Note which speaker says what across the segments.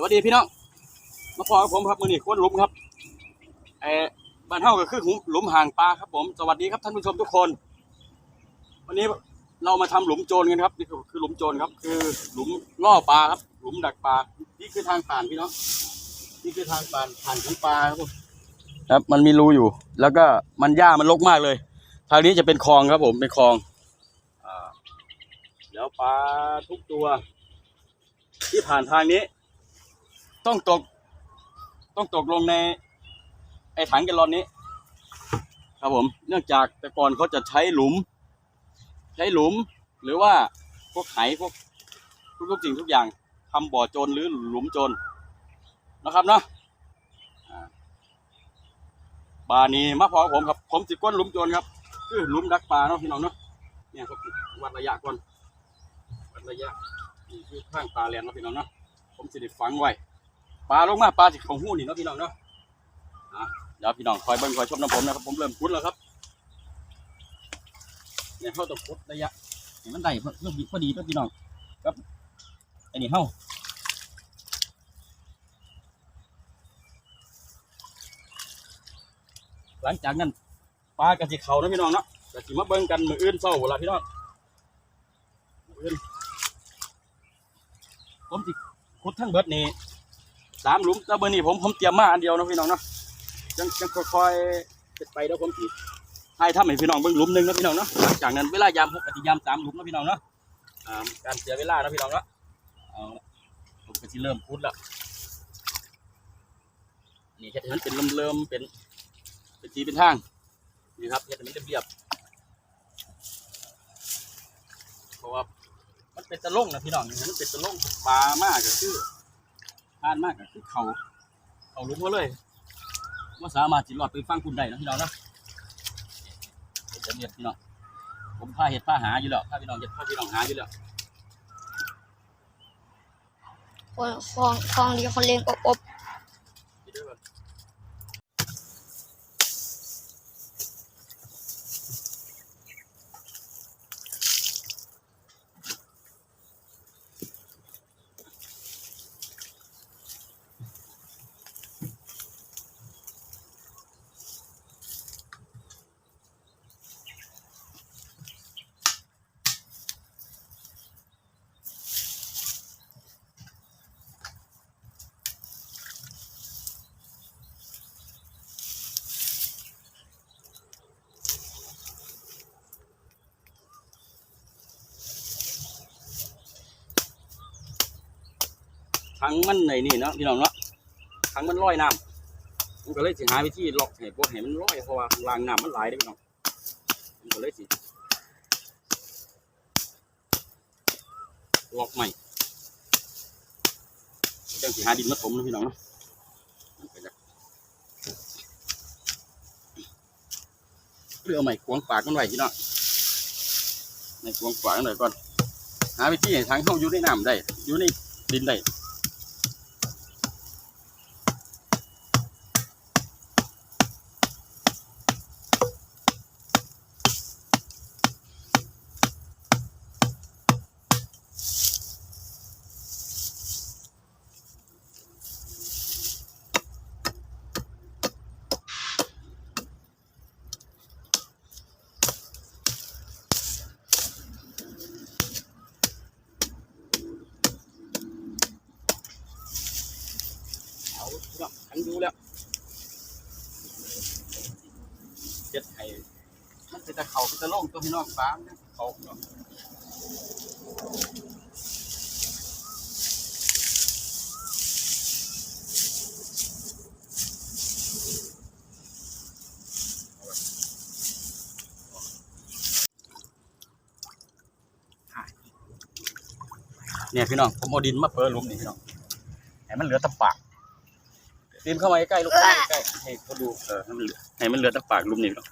Speaker 1: สวัสดีพี่น้อง มาพอกับผมครับมือนี่คนหลุมครับเออบ้านเฮาก็คือหลุมห่างปลาครับ ผม สวัสดีครับท่านผู้ชมทุกคน วันนี้เรามาทำหลุมโจรกันครับนี่คือคือหลุมโจรครับ คือหลุมล่อปลาครับ หลุมดักปลา นี่คือทางผ่านพี่น้อง นี่คือทางผ่านผ่านของปลาครับผมครับ มันมีรูอยู่ แล้วก็มันหญ้ามันรกมากเลย ทางนี้จะเป็นคลองครับ ผม เป็นคลองอ่าเดี๋ยวปลาทุกตัว ที่ผ่านทางนี้ ต้องตก ต้องตกลงใน ไอ้ถังแกลลอนนี้ ครับผมเนื่องจากแต่ก่อนเขาจะใช้หลุม ใช้หลุม หรือว่าพวกไหพวกทุกๆสิ่งทุกอย่างทำบ่อโจรหรือหลุมโจรนะครับเนาะอ่านี้มาพอผมครับผมสิก้นหลุมโจรครับ คือหลุมดักปลาเนาะพี่น้องเนาะเนี่ยครับวัดระยะก่อนวัดระยะนี่คือข้างปลาแลนเนาะพี่น้องเนาะผมสิได้ฝังไว้ ปลาลงมาปลาสิของหู้นี่เนาะพี่น้องเนาะอะเดี๋ยวพี่น้องคอยเบิ่งคอยชมน้ำผมนะครับผมเริ่มคุ้นแล้วครับเนี่ยเข้าต้องพุดระยะให้มันได้เพื่อเพื่อดีเพื่อพี่น้องครับไอ้นี่เฮาหลังจากนั้นปลากระสิเขานะพี่น้องเนาะกระสิมาเบิ่งกันมืออื่นเศร้าเวลาพี่น้องมืออื่นผมสิขุดทั้งเบิดนี่ามหลุมแต่เบอร์นี้ผมผมเตรียมมาอันเดียวนะพี่น้องเนาะจังจังค่อยๆเป็นไปแล้วผมสิให้ทำให้พี่น้องเบิ่งหลุมหนึ่งนะพี่น้องเนาะจากนั้นเวลายามหกกะสิยามสามหลุมนะพี่น้องเนาะการเสียเวลานะพี่น้องเนาะเอาผมก็สิเริ่มขุดแล้วนี่แค่ให้มันเป็นเริ่มๆเป็นเป็นทีเป็นทางนี่ครับเฮ็ดให้มันเรียบๆเพราะว่ามันเป็นตะล่งนะพี่น้องมันเป็นตะล่งปลามากก็คือ ทานมากก็คือเขาเขาลุกมาเลยว่าสามารถจิรอดไปฟังคุณได้นะพี่น้องนะเฮ็ดเรียบพี่น้องผมพาเห็ดพาหาอยู่แล้วพาพี่น้องเห็ดพาพี่น้องหาอยู่แล้ว
Speaker 2: คนคลองคลองดีคนเลี้ยงอบอบ
Speaker 1: ทั้งมันในนี่เนาะพี่น้องเนาะทั้งมันลอยน้ำผมก็เลยสิหาวิธีหลอกให้พวกให้มันลอยเพราะว่าข้างล่างน้ำมันไหลายด้พี่น้องผมก็เลยสิหลอกใหม่จังสิหาดินมาถมนะพี่น้องเนาะเรือใหม่ขวางปากมันไว้พี่น้องในขวางปากมันหน่อยก่อนหาวิธีให้ทางเข้าอยู่ในน้ำได้อยู่ในดินได้ เนาะขันดูแล้วเจ็ดไห้มันเป็นตะเขาเป็นตะโล่งตัวพี่น้องฟ้ามันเขาเนาะเนี่ยพี่น้องผมเอาดินมาเปิดลุมนี่พี่น้องให้มันเหลือแตะปาก ดินเข้ามาใกล้ๆลูกใกล้ใกล้ให้เขาดูเออให้มันเหลือให้มันเหลือแตะปากหลุมนี่พี่น้อง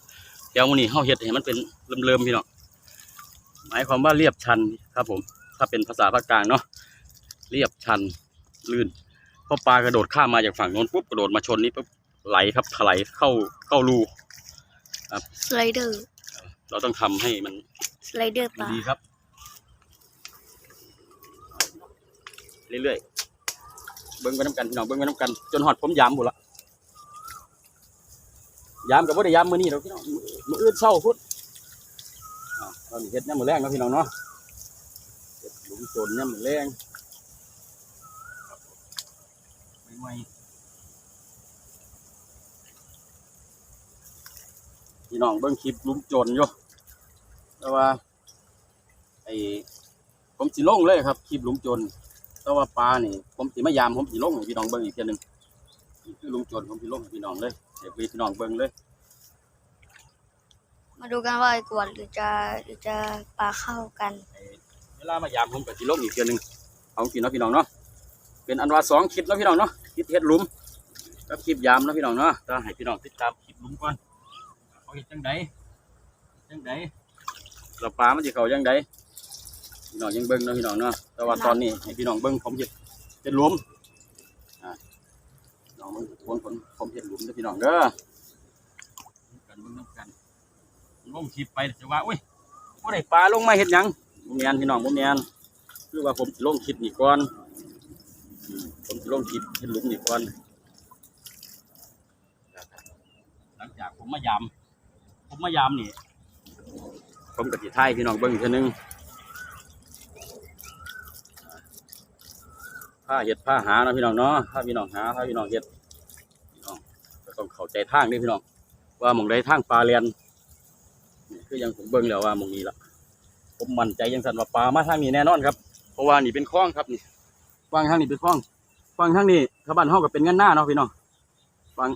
Speaker 1: เดี๋ยววันนี้เฮาเฮ็ดให้มันเป็นเริ่มๆพี่น้องหมายความว่าเรียบชันครับผม ถ้าเป็นภาษาภาคกลางเนาะเรียบชันลื่นเพราะปลากระโดดข้ามมาจากฝั่งโน้นปุ๊บกระโดดมาชนนี่ปุ๊บไหลครับถลายเข้าเข้ารู
Speaker 2: สไลเดอร์
Speaker 1: เราต้องทำให้มัน
Speaker 2: สไลเดอร์ปลา
Speaker 1: ดีครับ เรื่อยๆ เบิ้งไปน้ำกันพี่น้องเบิ้งไปน้ำกัน จนหอดผมยามหมดละยามกับว่าได้ยามมือนี้เราพี่น้องมืออื่นเช้าพุดอ้าวเรานี่เฮ็ดยมมื้อแรงนะพี่น้องเนาะเฮ็ดหลุมโจรยามมื้อแรงใหม่ๆพี่น้องเบิ้งคลิปหลุมโจรอยู่แต่ว่าไอ้ผมสิลงเลยครับคลิปหลุมโจร แต่ว่าปลานี่ ผมสิมายามผมสิลงให้พี่น้องเบิ่งอีกเทียหนึงนี่คือลุงโจรผมสิลงให้พี่น้องเลยเดี๋ยวพี่น้องเบิ่งเลย
Speaker 2: มาดูกันว่าไอ้กวดหรือจะหรือจะปลาเข้ากัน
Speaker 1: เวลามายามผมก็สิลงอีกเทียหนึงเอาพี่น้องพี่น้องเนาะเป็นอันว่าสองคลิปเนาะพี่น้องเนาะคลิปเฮ็ดหลุมกับคลิปยามเนาะพี่น้องเนาะก็ให้พี่น้องติดตามคลิปหลุมก่อนเขาเฮ็ดจังไดจังไดเราปลามันสิเข้าจังได พี่น้องยังเบิ่งเนาะพี่น้องเนาะแต่ว่าตอนนี้ให้พี่น้องเบิ่งผมเฮ็ดเฮ็ดหลุมอ่าน้องเบิ่งคนคนผมเฮ็ดหลุมเด้อพี่น้องเด้อกันเบิ่งนำกันลงคลิปไปจะว่าอุ้ยบ่ได้ปลาลงมาเฮ็ดหยังบ่แม่นพี่น้องบ่แม่นคือว่าผมสิลงคลิปนี่ก่อนอืมผมสิลงคลิปเฮ็ดหลุมนี่ก่อนหลังจากผมมายามผมมายามนี่ผมก็สิถ่ายพี่น้องเบิ่งอีกเทื่อนึง ผ้าเฮ็ดผ้าหาเนาะพี่น้องเนาะผ้าพี่น้องหาผ้าพี่น้องเฮ็ดพี่น้องก็ต้องเข้าใจทางด้อพี่น้อง ว่ามองใดทางปลาเรียนนี่คือยังผมเบิ่งแล้วว่ามองนี้ละผมมั่นใจยังสั่นว่าปลามาทางนี้แน่นอนครับ เพราะว่านี่เป็นคลองครับนี่ฟังทางนี้เป็นคลองฟังทางนี้ถ้าบ้านเฮาก็เป็นเงินหน้าเนาะพี่น้องฟัง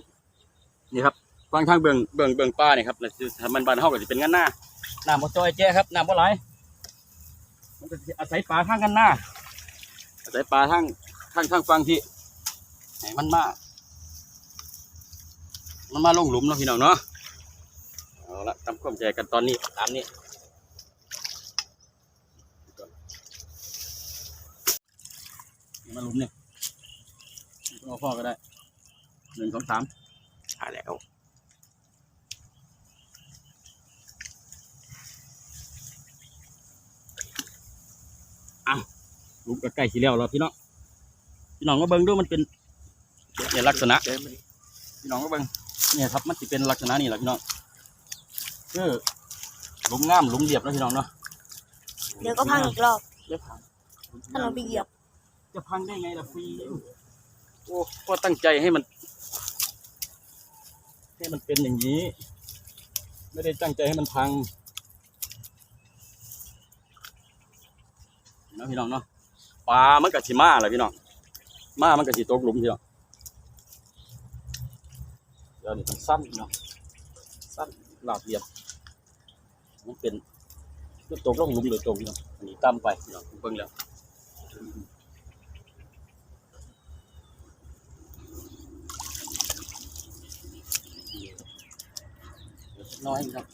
Speaker 1: นี่ครับฟังทางเบิ่งเบิ่งเบิ่งปลาเนี่ยครับแล้วสิถ้ามันบ้านเฮาก็สิเป็นเงินหน้าน้ำบ่จอยแจ้ครับน้ำบ่ไหลมันก็สิอาศัยปลาทางกันหน้า อาศัยปลาทางทางทางฟังที่ให้มันมามันมาลงหลุมเนาะพี่น้องเนาะเอาละทำความใจกันตอนนี้ตามนี้นี่มาหลุมเนี่ยเอาพ่อก็ได้หนึ่งสองสามหาแล้วอะห ลุมก็ใกล้สีแล้วแล้วพี่น้องพี่น้องก็เบิ่งดูมันเป็นเนี่ยลักษณะพี่น้องก็เบิ่งเนี่ยครับมันจะเป็นลักษณะนี้แหละพี่น้องคือหลุมงามหลุมเรียบนะพี่น้องเนาะ
Speaker 2: เดี๋ยวก็พังอีกรอบ
Speaker 1: เดี๋ยวพัง
Speaker 2: ถ้าเราไปเหยียบ
Speaker 1: จะพังได้ไงล่ะฟรีโอ้ก็ตั้งใจให้มันให้มันเป็นอย่างนี้ ไม่ได้ตั้งใจให้มันพังเนาะพี่น้องเนาะป ลามันกับสิมาแหละพี่น้องมามันกับสิตกหลุมพี่น้องเดี๋ยวนี้มันสั้นพี่น้องสั้นหลาบเรียบมันเป็นมันตกลงหลุมโดยตรงพี่น้องอันนี้ต่ำไปพี่น้องเบิ่งแล้วน้อยครับ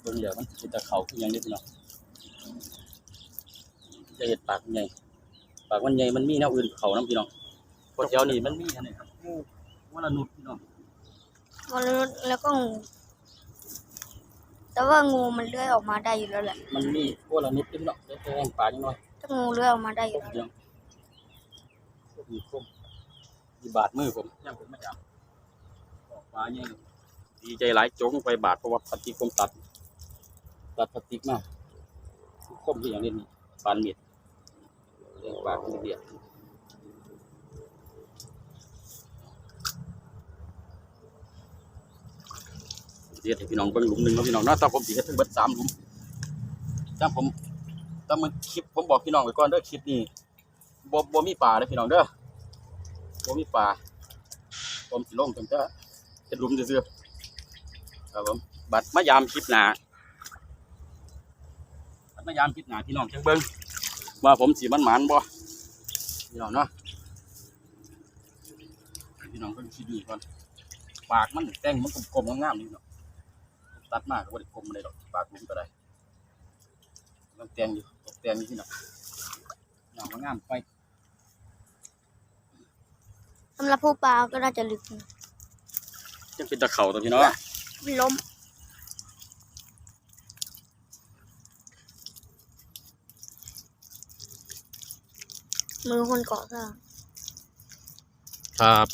Speaker 1: เบิ่งเดี๋ยวมันเป็นตะเข่าขึ้นยังนิดเนาะ จะเห็ดปากมันใหญ่ปากมันใหญ่มันมีแนวอื่นเขาน้ำพี่น้องพอเจ้านี่มันมีอันนี้ครับงูวละนุดพี่น้อง
Speaker 2: มนุษย์แล้วก็งู แต่ว่างูมันเลื้อยออกมาได้อยู่แล้วแหละ
Speaker 1: มันมีวละนุดพี่น้องเดี๋ยวแกงปลาจังหน่อย
Speaker 2: ถ้างูเลื้อยออกมาได้อ
Speaker 1: พ
Speaker 2: ยู่
Speaker 1: วก
Speaker 2: แล้ว
Speaker 1: เดียวพวกมีคมมีบาดมือผมย่างผมมาจับออกปลาเนี่ยดีใจหลายโจงไปบาดเพราะว่าพลาสติกผมตัด ตัดพลาสติกมาคมที่อย่างนี้นี่ปานเม็ด เลี้ยงปลาคนเดียวเดี๋ยวให้พี่น้องเบิ่งหลุมหนึ่งเนาะพี่น้องเนาะถ้าผมสิเฮ็ดถึงเบิดสามหลุมถ้าผมถ้ามันคลิปผมบอกพี่น้องไว้ก่อนเด้อคลิปนี้บ่บ่มีปลาเด้อพี่น้องเด้อบ่มีปลาผมสิลงตั้งแต่เฮ็ดหลุมซื่อๆครับผมบัดมายามคลิปหน้าพยายามคิดหนาพี่น้องจังเบิ้ง ว่าผมสีมันหมานบ่พี่น้องเนาะให้พี่น้องเบิ่งคิดดีก่อนปากมันแต่งมันกลมๆงามๆนี่เนาะตัดมากก็บ่ได้กลมเลยดอกปากผมก็ได้มันแต่งอยู่ตกแต่งอยู่พี่น้องงามมันงามไป
Speaker 2: สำหรับผู้ปลาก็น่าจะลึกนะ
Speaker 1: จังเป็นตะเข่าตัวพี่น้อง
Speaker 2: มันล้ม มือคนเกาะสร้าง
Speaker 1: ครับ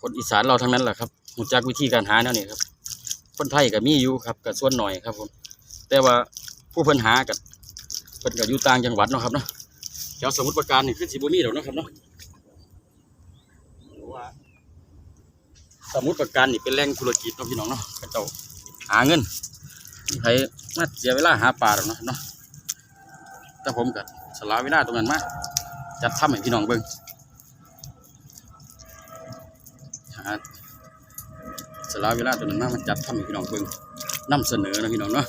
Speaker 1: คนอีสานเราทั้งนั้นแหละครับหูจักวิธีการหาแนวนี้ครับ คนไทยก็มีอยู่ครับกับส่วนหน่อยครับผมแต่ว่าผู้เพิ่นหากับเพิ่นก็อยู่ต่างจังหวัดเนาะครับเนาะแถวสมุทรปราการนี่คือสิบ่มีเดอกเนะครับเนาะสมุทรปราการนี่เป็นแหล่งธุรกิจเนาะพี่น้องเนาะเขาเจ้าหาเงินใครมาเสียเวลาหาปลาหรอกเนาะเนาะแต่ผมก็ สละเวลาตรงนั้นมาจัดทำให้พี่น้องเบิ่งหาสละเวลาตรงนั้นมามาจัดทำให้พี่น้องเบิ่งนำเสนอนะพี่น้องเนาะ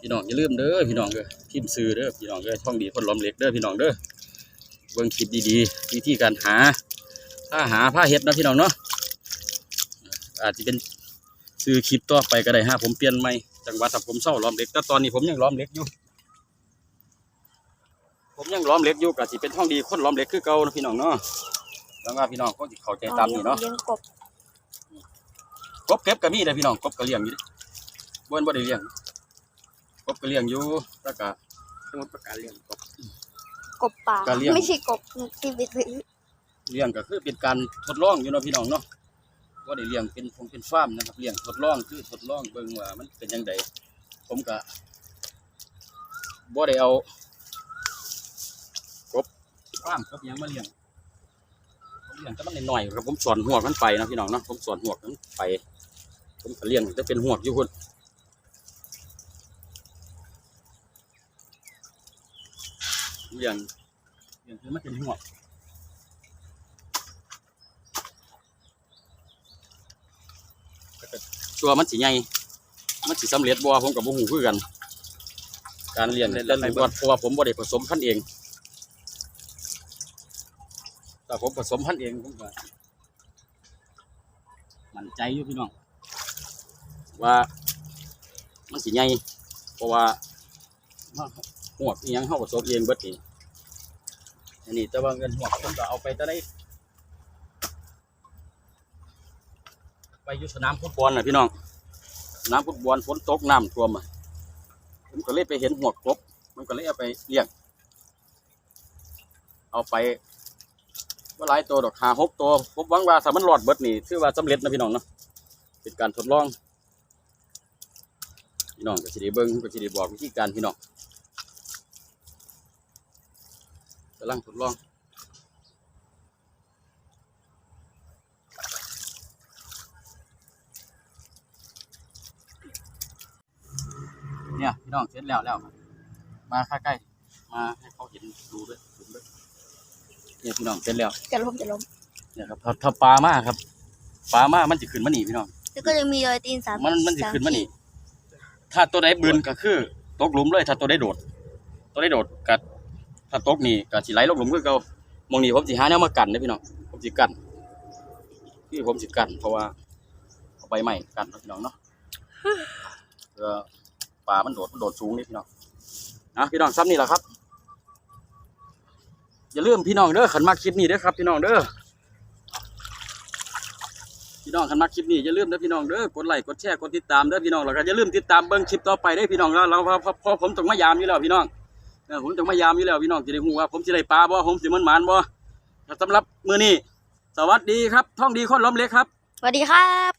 Speaker 1: พี่น้องอย่าลืมเด้อพี่น้องเด้อพิมพ์ซื้อเด้อพี่น้องเด้อท่องดีคนล้อมเหล็กเด้อพี่น้องเด้อเบิ่งคลิปดีๆวิธีการหาถ้าหาผ้าเฮ็ดนะพี่น้องเนาะอาจจะเป็นซื้อคลิปต่อไปก็ได้ฮะผมเปลี่ยนใหม่จังหวัดถ้าผมเศร้าล้อมเหล็กแต่ตอนนี้ผมยังล้อมเหล็กอยู่ ผมยังล้อมเหล็กอยู่ก็สิเป็นท่องดีคนล้อมเหล็กคือเก่านะพี่น้องเนาะแล้วว่าพี่น้องก็สิเข้าใจตามนี้เนาะ
Speaker 2: เลี้ยงกบ
Speaker 1: กบเก็บก็มีเลยพี่น้องกบก็เลี้ยงอยู่ดิบ่นบ่ได้เลี้ยงกบก็เลี้ยงอยู่แล้วก็สมุดประการเลี้ยงกบ
Speaker 2: กบป่า
Speaker 1: การเลี้ยง
Speaker 2: ไม่ใช่กบที่ไปซื้อ
Speaker 1: เลี้ยงก็คือเป็นการทดลองอยู่เนาะพี่น้องเนาะว่าได้เลี้ยงเป็นคงเป็นฟาร์มนะครับเลี้ยงทดลองคือทดลองเบิ่งว่ามันเป็นยังไงผมก็บ่ได้เอากบ ฟาร์มกบยังมาเลี้ยงผมเลี้ยงแต่มันหน้อยๆครับผมสอนหัวมันไปนะพี่น้องนะผมสอนหัวมันไป ผมเลี้ยงจะเป็นหัวอยู่คนเลี้ยงเลี้ยงคือมันเป็นหัวตัวมันสิใหญ่มันสิสำเร็จบ่ผมกับบ่ฮู้คือกัน การเลี้ยงแต่ละวัดเพราะว่าผมบ่ได้ผสมพันเอง แต่ผมผสมพันธุ์เองผมก็มั่นใจอยู่พี่น้อง ว่ามันสิใหญ่เพราะว่าหัวกยังเฮาผสมเองเบิดนี่อันนี้แต่ว่าเงินหัวผมก็เอาไปแต่ได้ไปยู่สนามฟุตบอลน่ะพี่น้องน้ำฟุตบอลฝนตกน้ำท่วมอะผมก็เลยไปเห็นหัวกบมันก็เลยเอาไปเลี้ยง เอาไป ว่าหลายตัวดอกหาหกตัวผมหวังว่าถ้ามันรอดเบิดนี่ถือว่าสำเร็จนะพี่น้องเนาะเป็นการทดลองพี่น้องก็สิได้เบิ้งก็สิได้บอกวิธีการพี่น้องกำลังทดลองเนี่ยพี่น้องเสร็จแล้วแล้วมาใกล้ๆมาให้เขาเห็นดูด้วย นี่ยพี่น้องเสร็จแล้ว
Speaker 2: จะล้มจะล้ม
Speaker 1: เนี่ยครับถ้าถ้าปลามาครับปลามามันจะขึ้นมาหนีพี่น้อง
Speaker 2: แล้วก็จะมีรอยตีนสาม
Speaker 1: มันมันจะ
Speaker 2: ส
Speaker 1: ขึ้นมาหนี
Speaker 2: ขีด
Speaker 1: ถ้าตัวใดบืนก็คือตกหลุมเลย ถ้าตัวใดโดด ตัวใดโดดกัถ้าตกนี่ก็สิไหลลงหลุมคือเก่ามองนี่ผมสิหาแนวมากันนะพี่น้องผมสิกันคือผมสิกัน เพราะว่าเอาใบใหม่กันนะพี่น้องเนาะเพื่อปลามันโดดมันโดดสูงนี่พี่น้องนะพี่น้องซ้ำนี่แหละครับ อย่าลืมพี่น้องเด้อขันมาคลิปนี้เด้อครับ พี่น้องเด้อพี่น้องขันมาคลิปนี้อย่าลืมเด้อพี่น้องเด้อกดไลค์กดแชร์กดติดตามเด้อพี่น้องแล้วก็อย่าลืมติดตามเบิ่งคลิปต่อไปเด้พี่น้องแล้วเราพอพอผมต้องมายามอยู่แล้วพี่น้องผมต้องมายามอยู่แล้วพี่น้องจะได้ฮู้ว่าผมสิได้ปลาบ่ผมสิมันหมานบ่สำหรับมือนี้สวัสดีครับ ท่องดีคนล้มเล็กครับ
Speaker 2: สวัสดีครับ